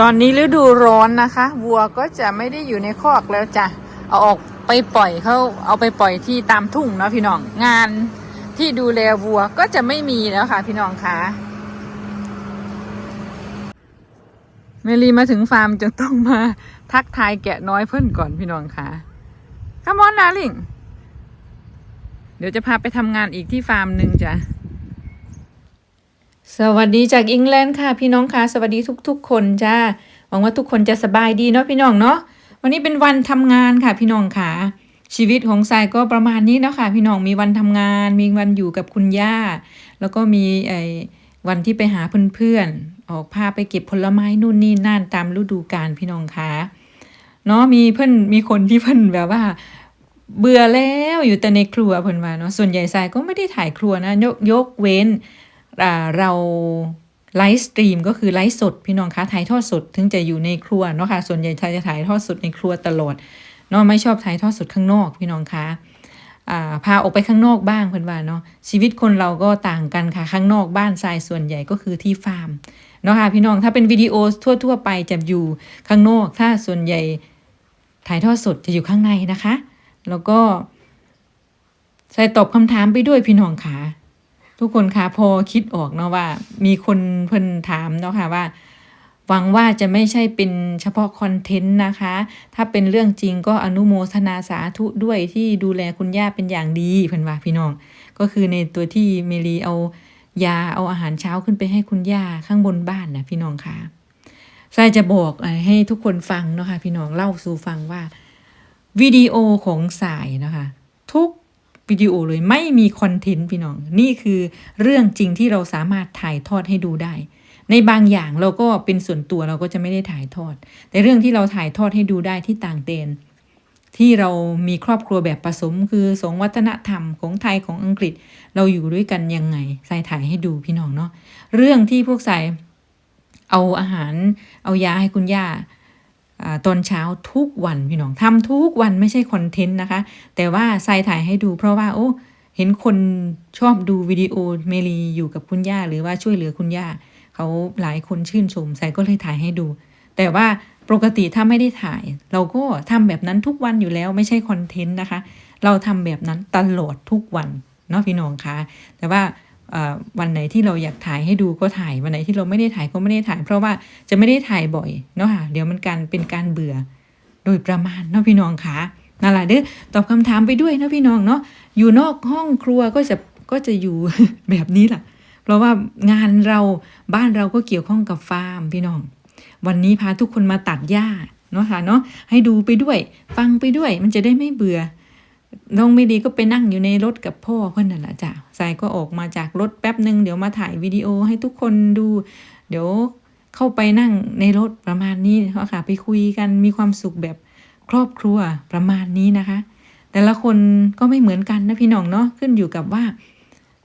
ตอนนี้ฤดูร้อนนะคะ วัวก็จะไม่ได้อยู่ในคอกแล้วจ้ะเอาออกไปปล่อยเขาเอาไปปล่อยที่ตามทุ่งเนาะพี่น้องงานที่ดูแลวัวก็จะไม่มีแล้วค่ะ พี่น้องคะเมลีมาถึงฟาร์มจะต้องมาทักทายแกะน้อยเพื่อนก่อนพี่น้องค่ะขมอนนาลิงเดี๋ยวจะพาไปทำงานอีกที่ฟาร์มหนึ่งจ้ะ สวัสดีจากอังกฤษค่ะพี่น้องค่ะสวัสดีทุกๆ คนจ้าหวังว่าทุกคนจะสบายดีเนาะพี่น้องเนาะวันนี้เป็นวันทำงานค่ะพี่น้องค่ะ ชีวิตของทรายก็ประมาณนี้เนาะค่ะพี่น้องมีวันทำงาน มีวันอยู่กับคุณย่า แล้วก็มีไอ้วันที่ไปหาเพื่อนๆออกพาไปเก็บผลไม้นู่นนี่นั่นตามฤดูกาลพี่น้องค่ะเนาะมีเพื่อนมีคนที่เพื่อนแบบว่าเบื่อแล้วอยู่แต่ในครัวเพิ่นว่าเนาะส่วนใหญ่ทรายก็ไม่ได้ถ่ายครัวนะยกยกเว้น เราไลฟ์สตรีมก็คือไลฟ์สดพี่น้องคะถ่ายทอดสด ถึงจะอยู่ในครัวเนาะค่ะส่วนใหญ่ชายจะถ่ายทอดสดในครัวตลอดเนาะไม่ชอบถ่ายทอดสดข้างนอกพี่น้องคะพาออกไปข้างนอกบ้างเพื่อนว่าเนาะชีวิตคนเราก็ต่างกันค่ะข้างนอกบ้านทรายส่วนใหญ่ก็คือที่ฟาร์มเนาะค่ะพี่น้องถ้าเป็นวิดีโอทั่ว ๆ ไปจะอยู่ข้างนอกถ้าส่วนใหญ่ถ่ายทอดสดจะอยู่ข้างในนะคะ แล้วก็ใส่ตอบคำถามไปด้วยพี่น้องค่ะ ทุกคนคะพอคิดออกเนาะว่า มีคนเพิ่นถามเนาะค่ะว่า หวังว่าจะไม่ใช่เป็นเฉพาะคอนเทนต์นะคะ ถ้าเป็นเรื่องจริงก็อนุโมทนาสาธุด้วยที่ดูแลคุณย่าเป็นอย่างดีเพิ่นว่าพี่น้อง ก็คือในตัวที่เมลีเอายาเอาอาหารเช้าขึ้นไปให้คุณย่าข้างบนบ้านนะพี่น้องคะทรายจะบอกให้ทุกคนฟังเนาะค่ะพี่น้องเล่าสู่ฟังว่าวิดีโอของสายนะคะ ทุก วิดีโอเลยไม่มีคอนเทนต์พี่น้อง นี่คือเรื่องจริงที่เราสามารถถ่ายทอดให้ดูได้ ในบางอย่างเราก็เป็นส่วนตัวเราก็จะไม่ได้ถ่ายทอด แต่เรื่องที่เราถ่ายทอดให้ดูได้ที่ต่างเดนที่เรามีครอบครัวแบบผสม คือสองวัฒนธรรมของไทยของอังกฤษ เราอยู่ด้วยกันยังไงใส่ถ่ายให้ดูพี่น้องเนาะเรื่องที่พวกใส่เอาอาหารเอายาให้คุณย่า ตอนเช้าทุกวันพี่น้องทำทุกวันไม่ใช่คอนเทนต์นะคะ แต่ว่าใส่ถ่ายให้ดูเพราะว่าโอ้เห็นคนชอบดูวิดีโอเมลีอยู่กับคุณย่า หรือว่าช่วยเหลือคุณย่าเขาหลายคนชื่นชมใส่ก็เลยถ่ายให้ดู แต่ว่าปกติถ้าไม่ได้ถ่าย เราก็ทำแบบนั้นทุกวันอยู่แล้วไม่ใช่คอนเทนต์นะคะ เราทำแบบนั้นตลอดทุกวันเนาะพี่น้องคะแต่ว่า วันไหนที่เราอยากถ่ายให้ดูก็ถ่ายวันไหนที่เราไม่ได้ถ่ายก็ไม่ได้ถ่าย เพราะว่าจะไม่ได้ถ่ายบ่อยเนาะค่ะเดี๋ยวมันการเป็นการเบื่อโดยประมาณเนาะพี่น้องคะนั่นแหละเด้อตอบคำถามไปด้วยเนาะพี่น้องเนาะอยู่นอกห้องครัวก็จะก็จะอยู่แบบนี้แหละเพราะว่างานเราบ้านเราก็เกี่ยวข้องกับฟาร์มพี่น้อง วันนี้พาทุกคนมาตัดหญ้าเนาะค่ะเนาะให้ดูไปด้วย ฟังไปด้วย มันจะได้ไม่เบื่อน้องไม่ดีก็ไปนั่งอยู่ในรถกับพ่อเพื่อนนั่นแหละจ้ะายก็ออกมาจากรถแป๊บหนึ่งเดี๋ยวมาถ่ายวิดีโอให้ทุกคนดู เดี๋ยวเข้าไปนั่งในรถประมาณนี้เนาะค่ะ ไปคุยกันมีความสุขแบบครอบครัวประมาณนี้นะคะ แต่ละคนก็ไม่เหมือนกันนะพี่น้องเนาะขึ้นอยู่กับว่า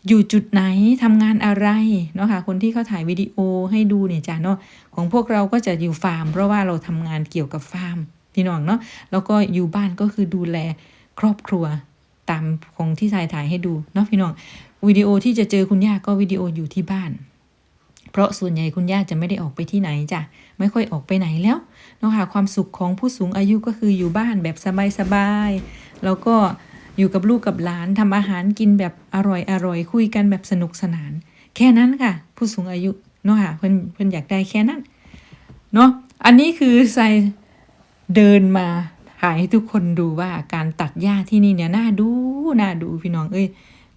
อยู่จุดไหนทำงานอะไรเนาะค่ะคนที่เขาถ่ายวิดีโอให้ดูเนี่ยจ้ะเนาะของพวกเราก็จะอยู่ฟาร์ม เพราะว่าเราทำงานเกี่ยวกับฟาร์มพี่น้องเนาะแล้วก็อยู่บ้านก็คือดูแลครอบครัว ตามของที่ชายถ่ายให้ดูเนาะพี่น้องวิดีโอที่จะเจอคุณย่าก็วิดีโออยู่ที่บ้าน เพราะส่วนใหญ่คุณย่าจะไม่ได้ออกไปที่ไหนจ้ะไม่ค่อยออกไปไหนแล้วเนาะค่ะความสุขของผู้สูงอายุก็คืออยู่บ้านแบบสบายๆแล้วก็อยู่กับลูกกับหลานทำอาหารกินแบบอร่อยอร่อยคุยกันแบบสนุกสนาน แค่นั้นค่ะ ผู้สูงอายุเนาะค่ะเพิ่นเพิ่นอยากได้แค่นั้นเนาะอันนี้คือใส่เดินมา ถ่ายให้ทุกคนดูว่าการตัดหญ้าที่นี่เนี่ยน่าดูน่าดูพี่น้องเอ้ย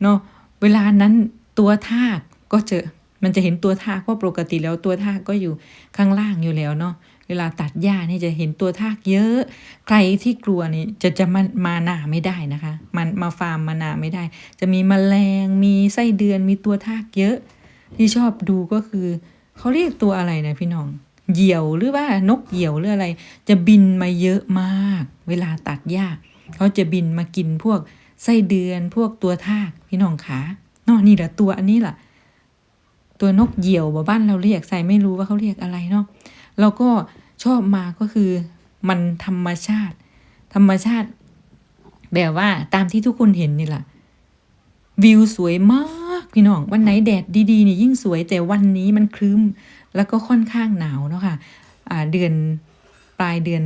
เนาะเวลานั้นตัวทากก็เจอมันจะเห็นตัวทากเพราะปกติแล้วตัวทากก็อยู่ข้างล่างอยู่แล้วเนาะเวลาตัดหญ้านี่จะเห็นตัวทากเยอะ ใครที่กลัวนี่จะจะมามาหนาไม่ได้นะคะ มันมาฟาร์มมาหนาไม่ได้ จะมีแมลงมีไส้เดือนมีตัวทากเยอะ ที่ชอบดูก็คือเขาเรียกตัวอะไรนะพี่น้อง เหยี่ยวหรือว่านกเหยี่ยวหรืออะไร จะบินมาเยอะมาก เวลาตัดหญ้าเขาจะบินมากินพวกไส้เดือนพวกตัวทากพี่น้องขาเนาะนี่แหละตัวอันนี้แหละตัวนกเหยี่ยวบ,บ้านเราเรียกใส่ไม่รู้ว่าเขาเรียกอะไรเนาะแล้วก็ชอบมาก็คือมันธรรมชาติ ธรรมชาติ แบบว่าตามที่ทุกคนเห็นนี่แหละวิวสวยมาก พี่น้องวันไหนแดดดีๆนี่ยิ่งสวยแต่วันนี้มันครึ้ม แล้วก็ค่อนข้างหนาวเนาะค่ะอ่าเดือนปลายเดือน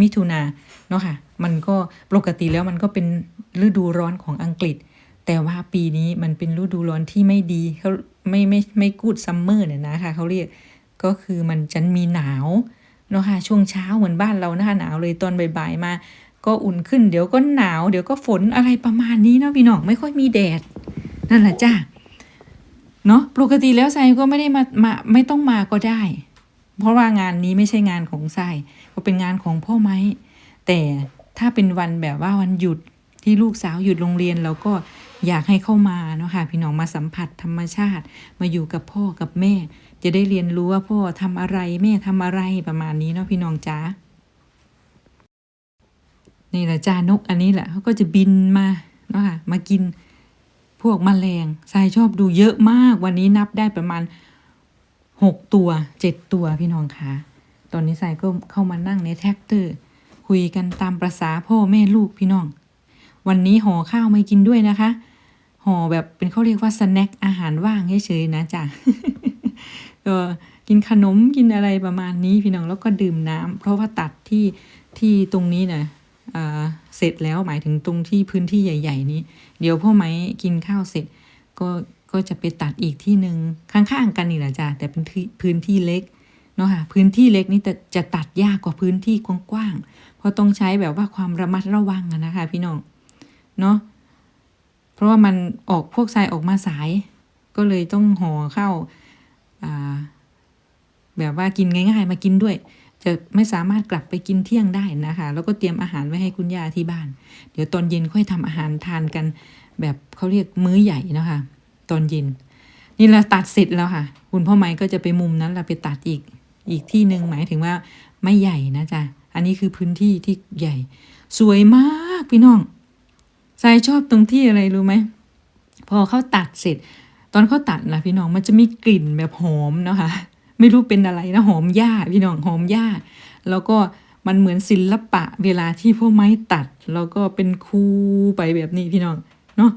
มิถุนาเนาะค่ะ มันก็ปกติแล้วมันก็เป็นฤดูร้อนของอังกฤษ แต่ว่าปีนี้มันเป็นฤดูร้อนที่ไม่ดีเขาไม่ไม่ไม่กูดซัมเมอร์เนี่ยนะคะเขาเรียกก็คือมันจะมีหนาวเนาะค่ะช่วงเช้าเหมือนบ้านเรานะคะหนาวเลยตอนบ่ายๆมา ก็อุ่นขึ้นเดี๋ยวก็หนาว เดี๋ยวก็ฝนอะไรประมาณนี้เนาะพี่น้องไม่ค่อยมีแดด นั่นแหละจ้าเนาะปกติแล้วไซก็ไม่ได้มามาไม่ต้องมาก็ได้ เพราะว่างานนี้ไม่ใช่งานของไซก็เป็นงานของพ่อไม้ แต่ถ้าเป็นวันแบบว่าวันหยุดที่ลูกสาวหยุดโรงเรียนเราก็อยากให้เข้ามาเนาะค่ะพี่น้องมาสัมผัสธรรมชาติ มาอยู่กับพ่อกับแม่ จะได้เรียนรู้ว่าพ่อทำอะไรแม่ทำอะไรประมาณนี้เนาะพี่น้องจ้านี่แหละจ้านกอันนี้แหละเขาก็จะบินมาเนาะค่ะมากิน พวกแมลงทรายชอบดูเยอะมาก วันนี้นับได้ประมาณหกตัวเจ็ดตัวพี่น้องคะตอนนี้ทรายก็เข้ามานั่งในแท็กเตอร์ คุยกันตามประษาพ่อแม่ลูกพี่น้อง วันนี้ห่อข้าวไม่กินด้วยนะคะห่อแบบเป็นเขาเรียกว่าสแน็คอาหารว่างเฉยๆนะจ๊ะก็กินขนมกินอะไรประมาณนี้พี่น้องแล้วก็ดื่มน้ำเพราะว่าตัดที่ที่ตรงนี้นะอ่า เสร็จแล้วหมายถึงตรงที่พื้นที่ใหญ่ ๆ นี้ เดี๋ยวพ่อไม้กินข้าวเสร็จ ก็ก็จะไปตัดอีกที่หนึ่งข้างๆกันนี่แหละจ้ะแต่เป็นพื้นที่เล็กเนาะค่ะพื้นที่เล็กนี่จะจะตัดยากกว่าพื้นที่กว้างๆเพราะต้องใช้แบบว่าความระมัดระวังนะคะ พี่น้องเนาะเพราะว่ามันออกพวกทรายออกมาสาย ก็เลยต้องห่อเข้าแบบว่ากินง่าย ๆ มากินด้วย จะไม่สามารถกลับไปกินเที่ยงได้นะคะ แล้วก็เตรียมอาหารไว้ให้คุณย่าที่บ้าน เดี๋ยวตอนเย็นค่อยทำอาหารทานกัน แบบเขาเรียกมื้อใหญ่นะคะ ตอนเย็น นี่เราตัดเสร็จแล้วค่ะ คุณพ่อไม้ก็จะไปมุมนั้นเราไปตัดอีกอีกที่หนึ่งหมายถึงว่าไม่ใหญ่นะจ๊ะอันนี้คือพื้นที่ที่ใหญ่ สวยมากพี่น้องทรายชอบตรงที่อะไรรู้ไหมพอเขาตัดเสร็จ ตอนเขาตัดนะพี่น้องมันจะมีกลิ่นแบบหอมนะคะ ไม่รู้เป็นอะไรนะหอมหญ้าพี่น้องหอมหญ้า แล้วก็มันเหมือนศิลปะเวลาที่พวกไม้ตัด แล้วก็เป็นคูไปแบบนี้พี่น้องเนาะ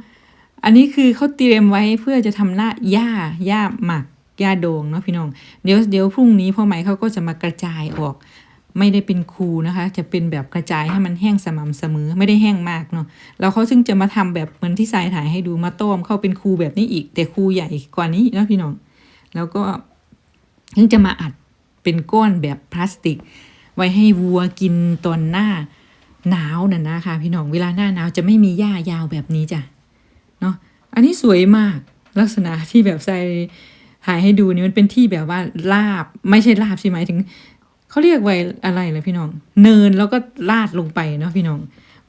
อันนี้คือเขาเตรียมไว้เพื่อจะทำหน้าหญ้าหญ้าหมักหญ้าโดงเนาะพี่น้องเดี๋ยวเดี๋ยวพรุ่งนี้พ่อไม้เขาก็จะมากระจายออก ไม่ได้เป็นคูนะคะ จะเป็นแบบกระจายให้มันแห้งสม่ำเสมอไม่ได้แห้งมากเนาะแล้วเขาซึ่งจะมาทำแบบเหมือนที่สายถ่ายให้ดูมาต้มเข้าเป็นคูแบบนี้อีก แต่คูใหญ่กว่านี้นะพี่น้อง แล้วก็ ถึงจะมาอัดเป็นก้อนแบบพลาสติก ไว้ให้วัวกินตอนหน้าหนาวน่ะนะคะพี่น้องเวลาหน้าหนาวจะไม่มีหญ้ายาวแบบนี้จ้ะเนาะอันนี้สวยมากลักษณะที่แบบใส่ถ่ายให้ดูนี่มันเป็นที่แบบว่าลาบไม่ใช่ลาบใช่ไหมถึงเขาเรียกไว้อะไรเลยพี่น้อง เนินแล้วก็ลาดลงไปเนาะพี่น้อง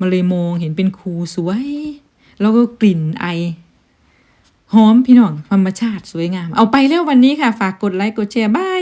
มันเลยมองเห็นเป็นคูสวย แล้วก็กลิ่นไอ หอมพี่น้องธรรมชาติสวยงาม เอาไปแล้ววันนี้ค่ะ ฝากกดไลค์กดแชร์บาย